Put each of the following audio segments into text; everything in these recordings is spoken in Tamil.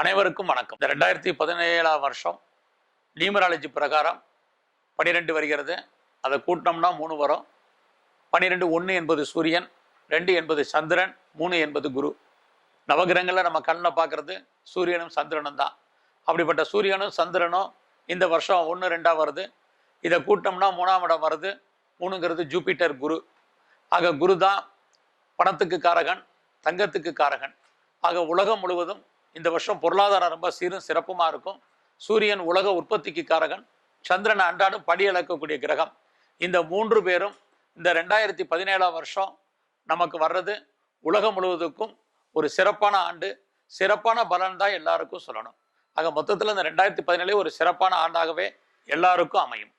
அனைவருக்கும் வணக்கம். இந்த ரெண்டாயிரத்தி பதினேழாம் வருஷம் நியூமராலஜி பிரகாரம் பனிரெண்டு வருகிறது. அதை கூட்டினோம்னா மூணு வரும். பன்னிரெண்டு ஒன்று என்பது சூரியன் ரெண்டு என்பது சந்திரன் மூணு என்பது குரு. நவகிரகங்களில் நம்ம கண்ணில் பார்க்கறது சூரியனும் சந்திரனும் தான். அப்படிப்பட்ட சூரியனும் சந்திரனும் இந்த வருஷம் ஒன்று ரெண்டாக வருது. இதை கூட்டம்னா மூணாம் இடம் வருது. மூணுங்கிறது ஜூபிட்டர் குரு. ஆக குரு தான் பணத்துக்கு காரகன் தங்கத்துக்கு காரகன். ஆக உலகம் முழுவதும் இந்த வருஷம் பொருளாதாரம் ரொம்ப சீரும் சிறப்புமா இருக்கும். சூரியன் உலக உற்பத்திக்கு காரகன். சந்திரன் அன்றாடம் படி இழக்கக்கூடிய கிரகம். இந்த மூன்று பேரும் இந்த ரெண்டாயிரத்தி பதினேழாம் வருஷம் நமக்கு வர்றது உலகம் முழுவதுக்கும் ஒரு சிறப்பான ஆண்டு. சிறப்பான பலன் தான் எல்லாருக்கும் சொல்லணும். ஆக மொத்தத்தில் இந்த ரெண்டாயிரத்தி பதினேழு ஒரு சிறப்பான ஆண்டாகவே எல்லாருக்கும் அமையும்.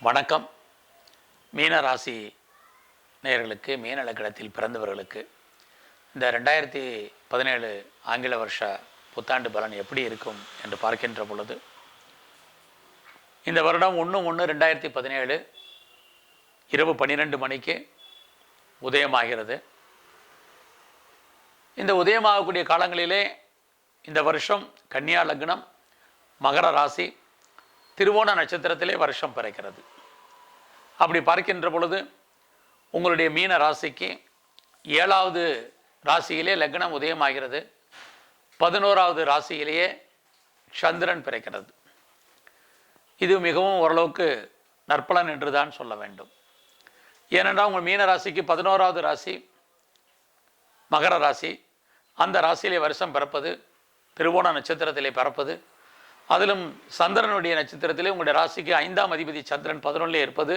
வணக்கம். மீனராசி நேயர்களுக்கு மீனலக்கணத்தில் பிறந்தவர்களுக்கு இந்த ரெண்டாயிரத்தி பதினேழு ஆங்கில வருஷ புத்தாண்டு பலன் எப்படி இருக்கும் என்று பார்க்கின்ற பொழுது இந்த வருடம் ஒன்று ஒன்று ரெண்டாயிரத்தி பதினேழு இரவு பன்னிரெண்டு மணிக்கு உதயமாகிறது. இந்த உதயமாகக்கூடிய காலங்களிலே இந்த வருஷம் கன்னியா லக்னம் மகர ராசி திருவோண நட்சத்திரத்திலே வருஷம் பிறக்கிறது. அப்படி பார்க்கின்ற பொழுது உங்களுடைய மீன ராசிக்கு ஏழாவது ராசியிலே லக்னம் உதயமாகிறது. பதினோராவது ராசியிலேயே சந்திரன் பிறக்கிறது. இது மிகவும் ஓரளவுக்கு நற்பலன் என்று தான் சொல்ல வேண்டும். ஏனென்றால் உங்கள் மீன ராசிக்கு பதினோராவது ராசி மகர ராசி அந்த ராசியிலே வருஷம் பிறப்பது திருவோண நட்சத்திரத்திலே பிறப்பது அதிலும் சந்திரனுடைய நட்சத்திரத்திலே உங்களுடைய ராசிக்கு ஐந்தாம் அதிபதி சந்திரன் பதினொன்றிலே இருப்பது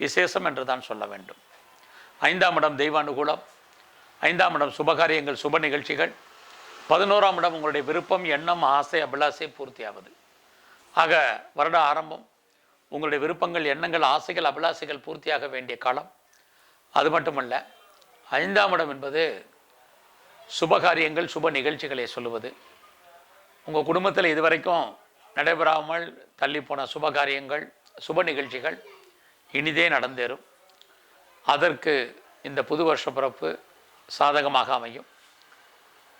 விசேஷம் என்று தான் சொல்ல வேண்டும். ஐந்தாம் இடம் தெய்வ அனுகூலம் ஐந்தாம் இடம் சுபகாரியங்கள் சுப நிகழ்ச்சிகள் பதினோராம் இடம் உங்களுடைய விருப்பம் எண்ணம் ஆசை அபிலாசை பூர்த்தியாவது. ஆக வருட ஆரம்பம் உங்களுடைய விருப்பங்கள் எண்ணங்கள் ஆசைகள் அபிலாசைகள் பூர்த்தியாக வேண்டிய காலம். அது மட்டுமல்ல ஐந்தாம் இடம் என்பது சுபகாரியங்கள் சுப நிகழ்ச்சிகளை சொல்லுவது. உங்கள் குடும்பத்தில் இதுவரைக்கும் நடைபெறாமல் தள்ளி போன சுபகாரியங்கள் சுப நிகழ்ச்சிகள் இனிதே நடந்தேறும். அதற்கு இந்த புது வருஷ பிறப்பு சாதகமாக அமையும்.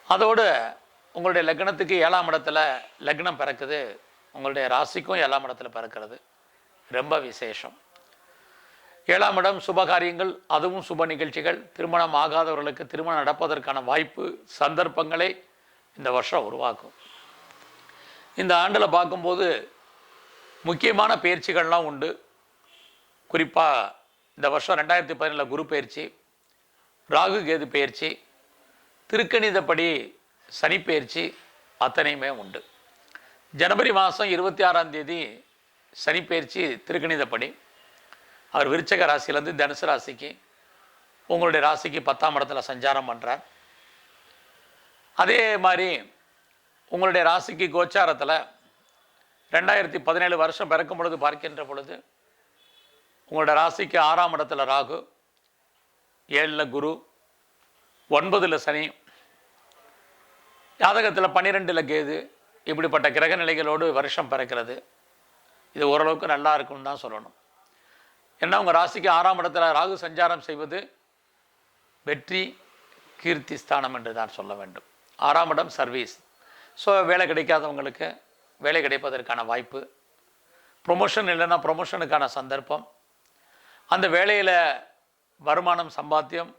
அதோடு உங்களுடைய லக்னத்துக்கு ஏழாம் இடத்துல லக்னம் பிறக்குது. உங்களுடைய ராசிக்கும் ஏழாம் இடத்துல பிறக்கிறது. ரொம்ப விசேஷம். ஏழாம் இடம் சுபகாரியங்கள் அதுவும் சுப நிகழ்ச்சிகள். திருமணம் ஆகாதவர்களுக்கு திருமணம் நடப்பதற்கான வாய்ப்பு சந்தர்ப்பங்களை இந்த வருஷம் உருவாக்கும். இந்த ஆண்டில் பார்க்கும்போது முக்கியமான பயிற்சிகள்லாம் உண்டு. குறிப்பாக இந்த வருஷம் ரெண்டாயிரத்தி பதினேழில் குரு பயிற்சி ராகு கேது பயிற்சி திருக்கணிதப்படி சனி பயிற்சி அத்தனையுமே உண்டு. ஜனவரி மாதம் இருபத்தி ஆறாம் தேதி சனி பயிற்சி திருக்கணிதப்படி. அவர் விருச்சக ராசியிலேருந்து தனுசு ராசிக்கு உங்களுடைய ராசிக்கு பத்தாம் இடத்துல சஞ்சாரம் பண்ணுறார் அதே மாதிரி உங்களுடைய ராசிக்கு கோச்சாரத்தில் ரெண்டாயிரத்தி பதினேழு வருஷம் பிறக்கும் பொழுது பார்க்கின்ற பொழுது உங்களோட ராசிக்கு ஆறாம் இடத்துல ராகு ஏழில் குரு ஒன்பதில் சனி ஜாதகத்தில் பன்னிரெண்டில் கேது இப்படிப்பட்ட கிரக நிலைகளோடு வருஷம் பிறக்கிறது. இது ஓரளவுக்கு நல்லா இருக்கும்னு தான் சொல்லணும். ஏன்னா உங்கள் ராசிக்கு ஆறாம் இடத்துல ராகு சஞ்சாரம் செய்வது வெற்றி கீர்த்தி ஸ்தானம் என்று தான் சொல்ல வேண்டும். ஆறாம் இடம் சர்வீஸ் ஸோ வேலை கிடைக்காதவங்களுக்கு வேலை கிடைப்பதற்கான வாய்ப்பு. ப்ரொமோஷன் இல்லைன்னா ப்ரொமோஷனுக்கான சந்தர்ப்பம். அந்த வேலையில் வருமானம் சம்பாத்தியம்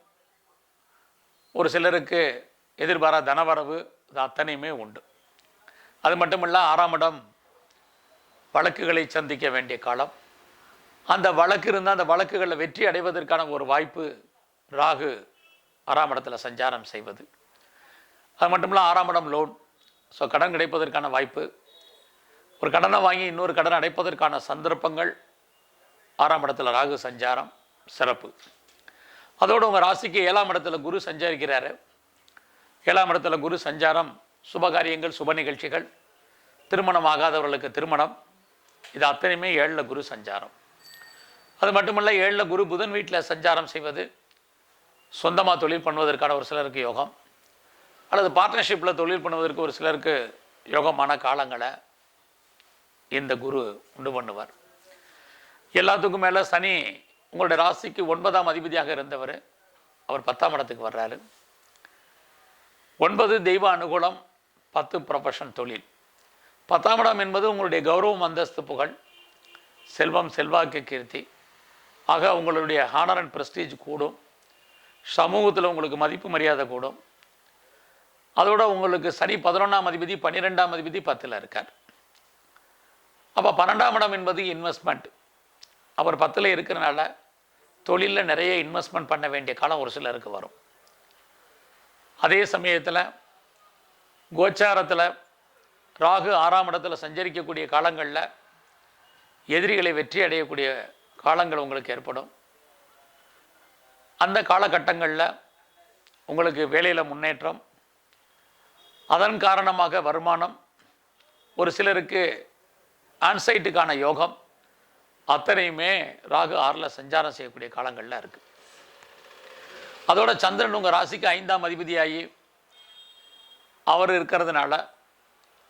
ஒரு சிலருக்கு எதிர்பாரா தனவரவு இது அத்தனையுமே உண்டு. அது மட்டும் இல்லை ஆறாம் இடம் வழக்குகளை சந்திக்க வேண்டிய காலம். அந்த வழக்கு இருந்தால் அந்த வழக்குகளில் வெற்றி அடைவதற்கான ஒரு வாய்ப்பு ராகு ஆறாம் இடத்துல சஞ்சாரம் செய்வது. அது மட்டும் இல்லை ஆறாம் இடம் லோன் ஸோ கடன் கிடைப்பதற்கான வாய்ப்பு. ஒரு கடனை வாங்கி இன்னொரு கடனை அடைப்பதற்கான சந்தர்ப்பங்கள் ஆறாம் இடத்துல ராகு சஞ்சாரம் சிறப்பு. அதோடு உங்கள் ராசிக்கு ஏழாம் இடத்துல குரு சஞ்சரிக்கிறாரு. ஏழாம் இடத்துல குரு சஞ்சாரம் சுபகாரியங்கள் சுப நிகழ்ச்சிகள் திருமணம் ஆகாதவர்களுக்கு திருமணம். இது அத்தனையுமே ஏழில் குரு சஞ்சாரம். அது மட்டுமல்ல ஏழில் குரு புதன் வீட்டில் சஞ்சாரம் செய்வது சொந்தமாக தொழில் பண்ணுவதற்கான ஒரு சிலருக்கு யோகம். அல்லது பார்ட்னர்ஷிப்பில் தொழில் பண்ணுவதற்கு ஒரு சிலருக்கு யோகமான காலங்களை இந்த குரு உண்டு பண்ணுவார். எல்லாத்துக்கும் மேலே சனி உங்களுடைய ராசிக்கு ஒன்பதாம் அதிபதியாக இருந்தவர். அவர் பத்தாம் இடத்துக்கு வர்றாரு. ஒன்பது தெய்வ அனுகூலம் பத்து ப்ரொஃபஷன் தொழில். பத்தாம் இடம் என்பது உங்களுடைய கௌரவம் அந்தஸ்து புகழ் செல்வம் செல்வாக்கு கீர்த்தி. ஆக உங்களுடைய ஹானர் அண்ட் ப்ரெஸ்டீஜ் கூடும். சமூகத்தில் உங்களுக்கு மதிப்பு மரியாதை கூடும். அதோட உங்களுக்கு சனி பதினொன்றாம் அதிபதி பன்னிரெண்டாம் அதிபதி பத்தில் இருக்கார். அப்போ பன்னெண்டாம் இடம் என்பது இன்வெஸ்ட்மெண்ட் அவர் பத்தில் இருக்கிறனால தொழிலில் நிறைய இன்வெஸ்ட்மெண்ட் பண்ண வேண்டிய காலம் ஒரு சிலருக்கு வரும். அதே சமயத்தில் கோச்சாரத்தில் ராகு ஆறாம் இடத்துல சஞ்சரிக்கக்கூடிய காலங்களில் எதிரிகளை வெற்றி அடையக்கூடிய காலங்கள் உங்களுக்கு ஏற்படும். அந்த காலகட்டங்களில் உங்களுக்கு வேலையில் முன்னேற்றம் அதன் காரணமாக வருமானம் ஒரு சிலருக்கு ஆன்சைட்டுக்கான யோகம் அத்தனையுமே ராகு ஆறில் சஞ்சாரம் செய்யக்கூடிய காலங்களில் இருக்குது அதோட சந்திரன் உங்கள் ராசிக்கு ஐந்தாம் அதிபதியாகி அவர் இருக்கிறதுனால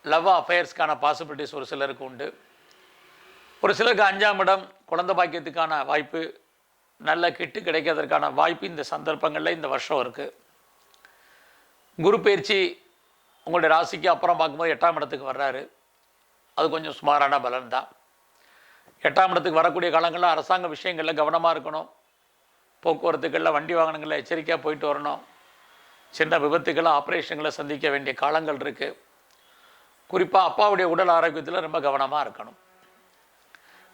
லவ் அஃபேர்ஸ்க்கான பாசிபிலிட்டிஸ் ஒரு சிலருக்கு உண்டு. ஒரு சிலருக்கு அஞ்சாம் இடம் குழந்தை பாக்கியத்துக்கான வாய்ப்பு நல்ல கிட்டு கிடைக்கிறதுக்கான வாய்ப்பு இந்த சந்தர்ப்பங்களில் இந்த வருஷம் இருக்குது குரு பயிற்சி உங்களுடைய ராசிக்கு அப்புறம் பார்க்கும்போது எட்டாம் இடத்துக்கு வர்றாரு. அது கொஞ்சம் சுமாரான பலன் தான் எட்டாம் இடத்துக்கு வரக்கூடிய காலங்களில் அரசாங்க விஷயங்களில் கவனமாக இருக்கணும். போக்குவரத்துகளில் வண்டி வாகனங்களில் எச்சரிக்கையாக போயிட்டு வரணும். சின்ன விபத்துக்களை ஆப்ரேஷன்களை சந்திக்க வேண்டிய காலங்கள் இருக்குது குறிப்பாக அப்பாவுடைய உடல் ஆரோக்கியத்தில் ரொம்ப கவனமாக இருக்கணும்.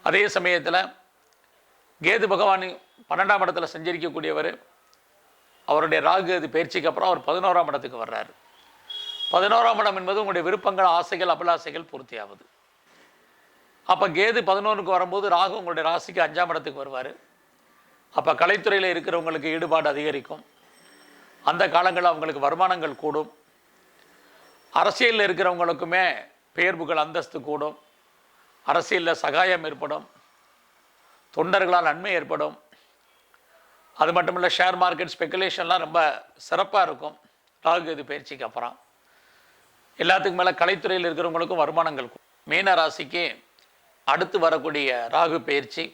அதே சமயத்தில் கேது பகவான் பன்னெண்டாம் இடத்துல சஞ்சரிக்கக்கூடியவர். அவருடைய ராகு பயிற்சிக்கு அப்புறம் அவர் பதினோராம் இடத்துக்கு வர்றாரு. பதினோராம் இடம் என்பது உங்களுடைய விருப்பங்கள் ஆசைகள் அபிலாசைகள் பூர்த்தியாகுது. அப்போ கேது பதினொன்றுக்கு வரும்போது ராகு உங்களுடைய ராசிக்கு அஞ்சாம் இடத்துக்கு வருவார். அப்போ கலைத்துறையில் இருக்கிறவங்களுக்கு ஈடுபாடு அதிகரிக்கும். அந்த காலங்களில் அவங்களுக்கு வருமானங்கள் கூடும். அரசியலில் இருக்கிறவங்களுக்குமே பெயர் புகழ் அந்தஸ்து கூடும். அரசியலில் சகாயம் ஏற்படும். தொண்டர்களால் நன்மை ஏற்படும். அது மட்டும் இல்லை ஷேர் மார்க்கெட் ஸ்பெக்குலேஷன்லாம் ரொம்ப சிறப்பாக இருக்கும். ராகு பயிற்சிக்கு அப்புறம். எல்லாத்துக்கும் மேலே கலைத்துறையில் இருக்கிறவங்களுக்கும் வருமானங்கள் மீன ராசிக்கு அடுத்து வரக்கூடிய ராகு பயிற்சி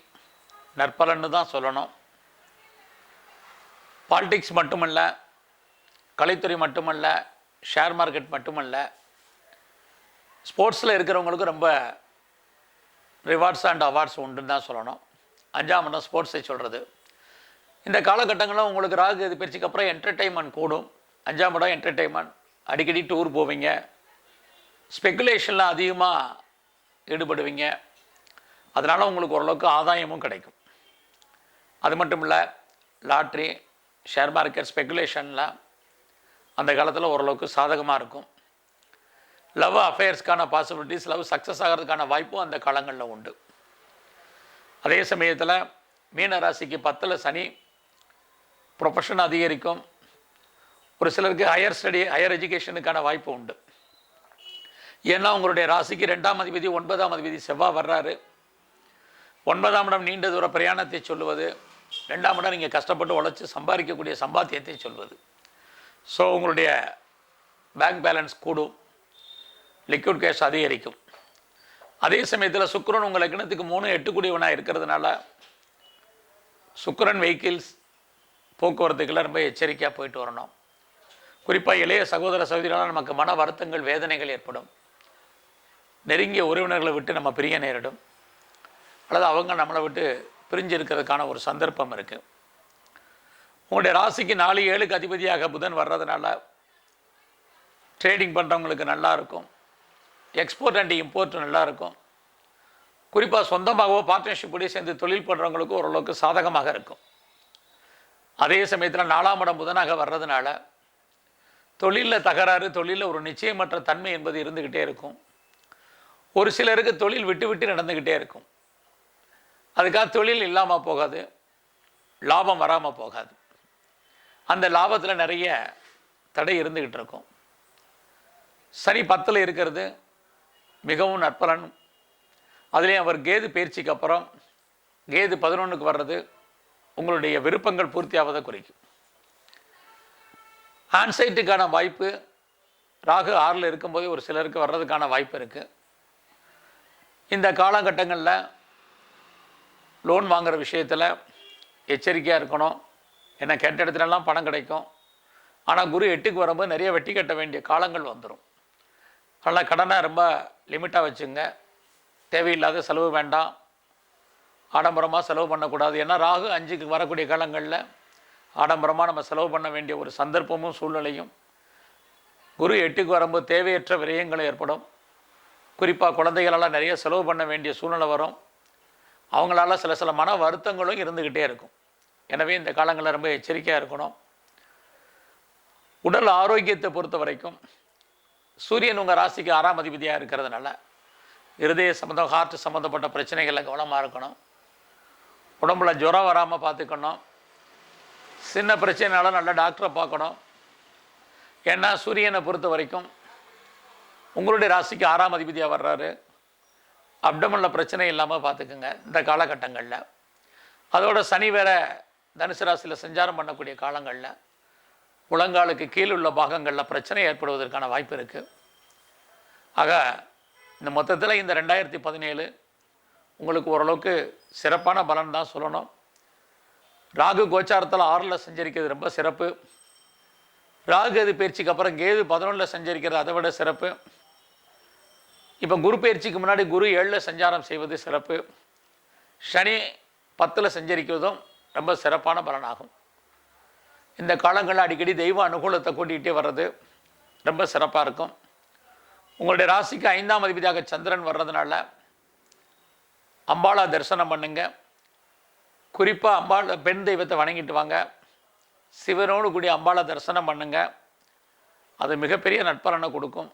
நற்பலன்னு தான் சொல்லணும். பாலிடிக்ஸ் மட்டுமல்ல கலைத்துறை மட்டுமல்ல ஷேர் மார்க்கெட் மட்டுமல்ல ஸ்போர்ட்ஸில் இருக்கிறவங்களுக்கு ரொம்ப ரிவார்ட்ஸ் அண்ட் அவார்ட்ஸ் உண்டுன்னு தான் சொல்லணும். அஞ்சாம் இடம் ஸ்போர்ட்ஸை சொல்கிறது இந்த காலகட்டங்களில் உங்களுக்கு ராகு இது பயிற்சிக்கு அப்புறம் என்டர்டெயின்மெண்ட் கூடும். அஞ்சாம் இடம் என்டர்டெயின்மெண்ட் அடிக்கடி டூர் போவீங்க. ஸ்பெக்குலேஷனில் அதிகமாக ஈடுபடுவீங்க. அதனால் உங்களுக்கு ஓரளவுக்கு ஆதாயமும் கிடைக்கும். அது மட்டும் இல்லை லாட்ரி ஷேர் மார்க்கெட் ஸ்பெகுலேஷனில் அந்த காலத்தில் ஓரளவுக்கு சாதகமாக இருக்கும். லவ் அஃபேர்ஸ்க்கான பாசிபிலிட்டிஸ் லவ் சக்ஸஸ் ஆகிறதுக்கான வாய்ப்பும் அந்த காலங்களில் உண்டு. அதே சமயத்தில் மீன ராசிக்கு பத்தில் சனி ப்ரொஃபஷன் அதிகரிக்கும். ஒரு சிலருக்கு ஹையர் ஸ்டடி ஹையர் எஜுகேஷனுக்கான வாய்ப்பு உண்டு. ஏன்னா உங்களுடைய ராசிக்கு ரெண்டாம் அதிபதி ஒன்பதாம் அதிபதி செவ்வாய் வர்றாரு. ஒன்பதாம் இடம் நீண்ட தூர பிரயாணத்தை சொல்லுவது ரெண்டாம் இடம் நீங்கள் கஷ்டப்பட்டு உழைச்சி சம்பாதிக்கக்கூடிய சம்பாத்தியத்தை சொல்வது. ஸோ உங்களுடைய பேங்க் பேலன்ஸ் கூடும் லிக்விட் கேஷ் அதிகரிக்கும். அதே சமயத்தில் சுக்கரன் உங்கள் லக்னத்துக்கு மூணு எட்டுக்குடியவனாக இருக்கிறதுனால சுக்கரன் வெஹிக்கிள்ஸ் போக்குவரத்துக்கெல்லாம் ரொம்ப எச்சரிக்கையாக போயிட்டு வரணும். குறிப்பாக இளைய சகோதர சகோதரிகளால் நமக்கு மன வருத்தங்கள் வேதனைகள் ஏற்படும். நெருங்கிய உறவினர்களை விட்டு நம்ம பிரிய நேரிடும். அல்லது அவங்க நம்மளை விட்டு பிரிஞ்சு இருக்கிறதுக்கான ஒரு சந்தர்ப்பம் இருக்குது உங்களுடைய ராசிக்கு நாலு ஏழுக்கு அதிபதியாக புதன் வர்றதுனால ட்ரேடிங் பண்ணுறவங்களுக்கு நல்லா இருக்கும். எக்ஸ்போர்ட் அண்ட் இம்போர்ட் நல்லா இருக்கும். குறிப்பாக சொந்தமாகவோ பார்ட்னர்ஷிப்போடய சேர்ந்து தொழில் பண்ணுறவங்களுக்கும் ஓரளவுக்கு சாதகமாக இருக்கும். அதே சமயத்தில் நாலாம் இடம் புதனாக வர்றதுனால தொழிலில் தகராறு தொழிலில் ஒரு நிச்சயமற்ற தன்மை என்பது இருந்துக்கிட்டே இருக்கும். ஒரு சிலருக்கு தொழில் விட்டு விட்டு நடந்துக்கிட்டே இருக்கும். அதுக்காக தொழில் இல்லாமல் போகாது லாபம் வராமல் போகாது. அந்த லாபத்தில் நிறைய தடை இருந்துக்கிட்டு இருக்கும். சனி பத்தில் இருக்கிறது மிகவும் நற்பலன். அதுலேயும் அவர் கேது பயிற்சிக்கு அப்புறம் கேது பதினொன்றுக்கு வர்றது உங்களுடைய விருப்பங்கள் பூர்த்தியாவதை குறைக்கும். ஆன்சைட்டுக்கான வாய்ப்பு ராகு ஆறில் இருக்கும்போது ஒரு சிலருக்கு வர்றதுக்கான வாய்ப்பு இருக்குது இந்த காலகட்டங்களில் லோன் வாங்குகிற விஷயத்தில் எச்சரிக்கையாக இருக்கணும். ஏன்னா கெட்ட இடத்துலலாம் பணம் கிடைக்கும். ஆனால் குரு எட்டுக்கு வரும்போது நிறைய வெட்டி கட்ட வேண்டிய காலங்கள் வந்துடும் அதனால் கடனை ரொம்ப லிமிட்டாக வச்சுங்க. தேவையில்லாத செலவு வேண்டாம். ஆடம்பரமாக செலவு பண்ணக்கூடாது. ஏன்னா ராகு அஞ்சுக்கு வரக்கூடிய காலங்களில் ஆடம்பரமாக நம்ம செலவு பண்ண வேண்டிய ஒரு சந்தர்ப்பமும் சூழ்நிலையும். குரு எட்டுக்கு வரும்போது தேவையற்ற விரயங்கள் ஏற்படும். குறிப்பாக குழந்தைகளால் நிறைய செலவு பண்ண வேண்டிய சூழ்நிலை வரும். அவங்களால சில சில மன வருத்தங்களும் இருந்துக்கிட்டே இருக்கும். எனவே இந்த காலங்களில் ரொம்ப எச்சரிக்கையாக இருக்கணும். உடல் ஆரோக்கியத்தை பொறுத்த வரைக்கும் சூரியன் உங்கள் ராசிக்கு ஆறாம் அதிபதியாக இருக்கிறதுனால இருதய சம்மந்தம் ஹார்ட் சம்மந்தப்பட்ட பிரச்சனைகளில் கவனமாக இருக்கணும். உடம்புல ஜுரம் வராமல் பார்த்துக்கணும். சின்ன பிரச்சனைனால நல்ல டாக்டரை பார்க்கணும். ஏன்னா சூரியனை பொறுத்த வரைக்கும் உங்களுடைய ராசிக்கு ஆறாம் அதிபதியாக வர்றாரு. அப்டமனில் பிரச்சனை இல்லாமல் பார்த்துக்குங்க இந்த காலகட்டங்களில். அதோட சனி வேற தனுசு ராசியில் சஞ்சாரம் பண்ணக்கூடிய காலங்களில் முழங்காலுக்கு கீழ் உள்ள பாகங்களில் பிரச்சனை ஏற்படுவதற்கான வாய்ப்பு இருக்குது ஆக இந்த மொத்தத்தில் இந்த ரெண்டாயிரத்தி பதினேழு உங்களுக்கு ஓரளவுக்கு சிறப்பான பலன் தான் சொல்லணும். ராகு கோச்சாரத்தில் ஆறில் செஞ்சரிக்கிறது ரொம்ப சிறப்பு. ராகு அது பயிற்சிக்கு அப்புறம் கேது பதினொன்றில் செஞ்சரிக்கிறது அதை விட சிறப்பு. இப்போ குரு பயிற்சிக்கு முன்னாடி குரு ஏழில் சஞ்சாரம் செய்வது சிறப்பு. சனி பத்தில் சஞ்சரிக்கிறதும் ரொம்ப சிறப்பான பலனாகும். இந்த காலங்களில் அடிக்கடி தெய்வ அனுகூலத்தை கூட்டிகிட்டே வர்றது ரொம்ப சிறப்பாக இருக்கும். உங்களுடைய ராசிக்கு ஐந்தாம் அதிபதியாக சந்திரன் வர்றதுனால அம்பாளா தரிசனம் பண்ணுங்க. குறிப்பாக அம்பாள் பெண் தெய்வத்தை வணங்கிட்டு வாங்க. சிவனோடு கூடிய அம்பாளை தரிசனம் பண்ணுங்க. அது மிகப்பெரிய நட்பலனை கொடுக்கும்.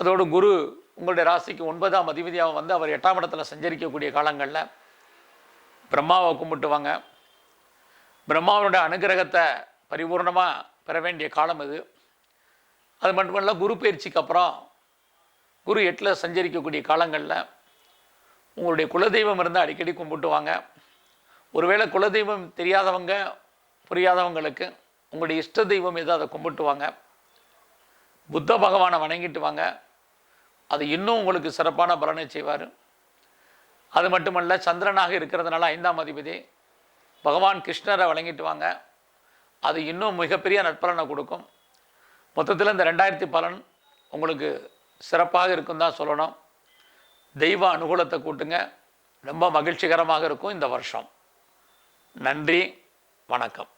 அதோடு குரு உங்களுடைய ராசிக்கு ஒன்பதாம் அதிபதியாக வந்து அவர் எட்டாம் இடத்துல சஞ்சரிக்கக்கூடிய காலங்களில் பிரம்மாவை கும்பிட்டுவாங்க. பிரம்மாவனுடைய அனுகிரகத்தை பரிபூர்ணமாக பெற வேண்டிய காலம் இது. அது மட்டுமல்ல குரு பயிற்சிக்கு அப்புறம் குரு எட்டில் சஞ்சரிக்கக்கூடிய காலங்களில் உங்களுடைய குலதெய்வம் இருந்தால் அடிக்கடி கும்பிட்டுவாங்க. ஒருவேளை குலதெய்வம் தெரியாதவங்க புரியாதவங்களுக்கு உங்களுடைய இஷ்ட தெய்வம் எதோ அதை கும்பிட்டுவாங்க. புத்த பகவானை வணங்கிட்டு வாங்க அது இன்னும் உங்களுக்கு சிறப்பான பலனை செய்வார். அது மட்டுமல்ல சந்திரனாக இருக்கிறதுனால ஐந்தாம் அதிபதி பகவான் கிருஷ்ணரை வழங்கிட்டு வாங்க அது இன்னும் மிகப்பெரிய நட்பலனை கொடுக்கும். மொத்தத்தில் இந்த ரெண்டாயிரத்தி பலன் உங்களுக்கு சிறப்பாக இருக்கும் தான் சொல்லணும். தெய்வ அனுகூலத்தை கூட்டுங்க. ரொம்ப மகிழ்ச்சிகரமாக இருக்கும் இந்த வருஷம். நன்றி வணக்கம்.